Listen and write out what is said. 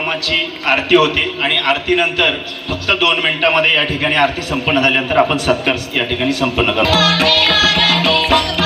या आरती होते आणि आरतीनंतर फक्त दोन मिनिटामध्ये या ठिकाणी आरती संपन्न झाल्यानंतर आपण सत्कार या ठिकाणी संपन्न करतो.